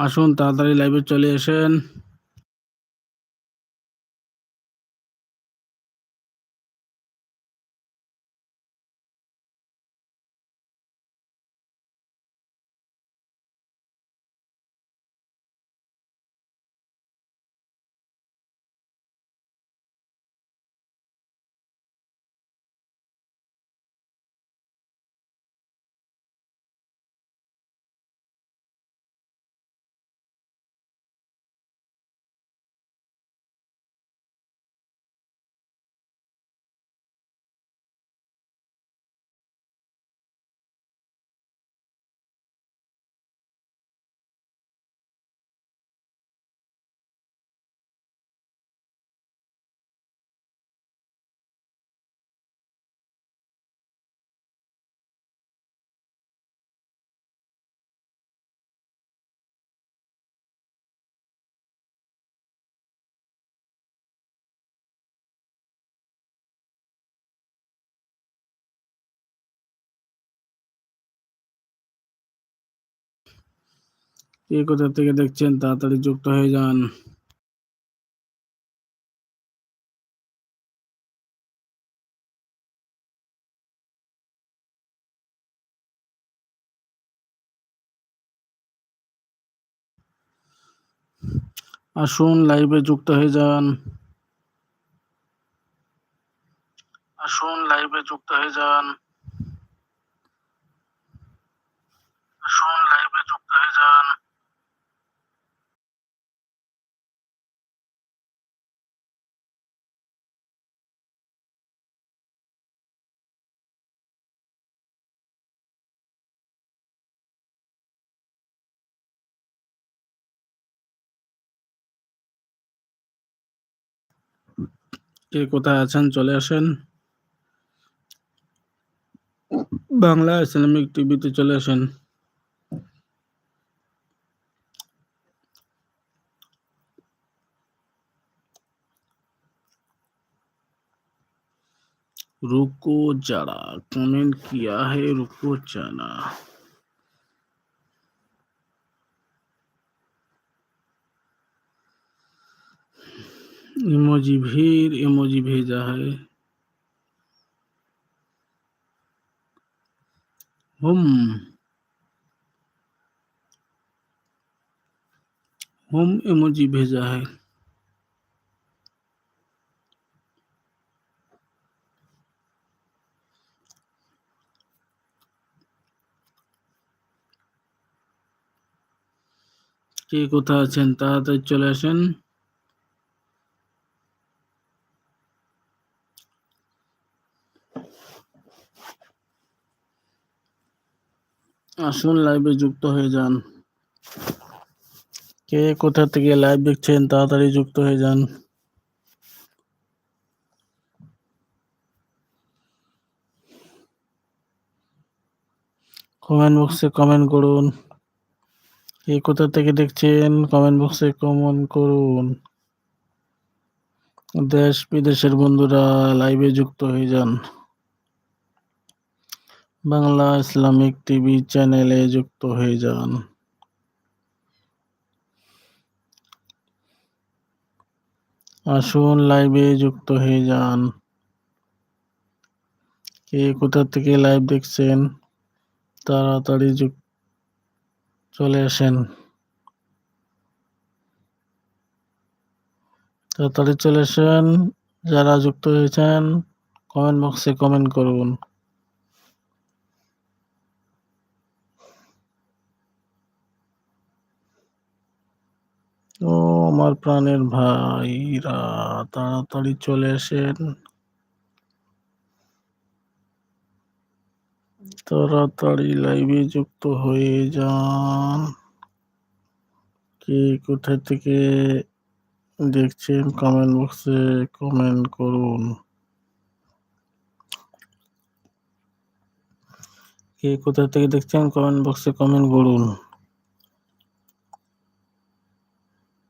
আসুন তাড়াতাড়ি লাইভে চলে এসেন কে কোথা থেকে দেখছেন? তাড়াতাড়ি যুক্ত হয়ে যান। আসুন লাইভে যুক্ত হয়ে যান। আসুন লাইভে যুক্ত হয়ে যান। আসুন কে কোথায় আছেন চলে আসেন বাংলা ইসলামিক টিভিতে চলে আসেন रुको जरा कमेंट किया है रुको जरा इमोजी भीड़ इमोजी भेजा है हम हम इमोजी भेजा है কে কোথায় আছেন তাড়াতাড়ি চলে আসেন আসুন লাইভে যুক্ত হয়ে যান। কে কোথা থেকে লাইভ দেখছেন, তাড়াতাড়ি যুক্ত হয়ে যান। কমেন্ট বক্সে কমেন্ট করুন। কে কোথা থেকে দেখছেন কমেন্ট বক্সে কমেন্ট করুন। দেশ বিদেশের বন্ধুরা লাইভে যুক্ত হয়ে যান। বাংলা ইসলামিক টিভি চ্যানেলে যুক্ত হয়ে যান। আসুন লাইভে যুক্ত হয়ে যান। কে কোথা থেকে লাইভ দেখছেন, তাড়াতাড়ি চলে আসেন। তাড়াতাড়ি চলে আসেন, যারা যুক্ত হয়েছেন কমেন্ট বক্সে কমেন্ট করুন। ও আমার প্রাণের ভাইরা, তাড়াতাড়ি চলে আসেন। তাড়াতাড়ি লাইভে যুক্ত হয়ে যান। কে কোথা থেকে দেখছেন কমেন্ট বক্সে কমেন্ট করুন। কে কোথা থেকে দেখছেন কমেন্ট বক্সে কমেন্ট করুন।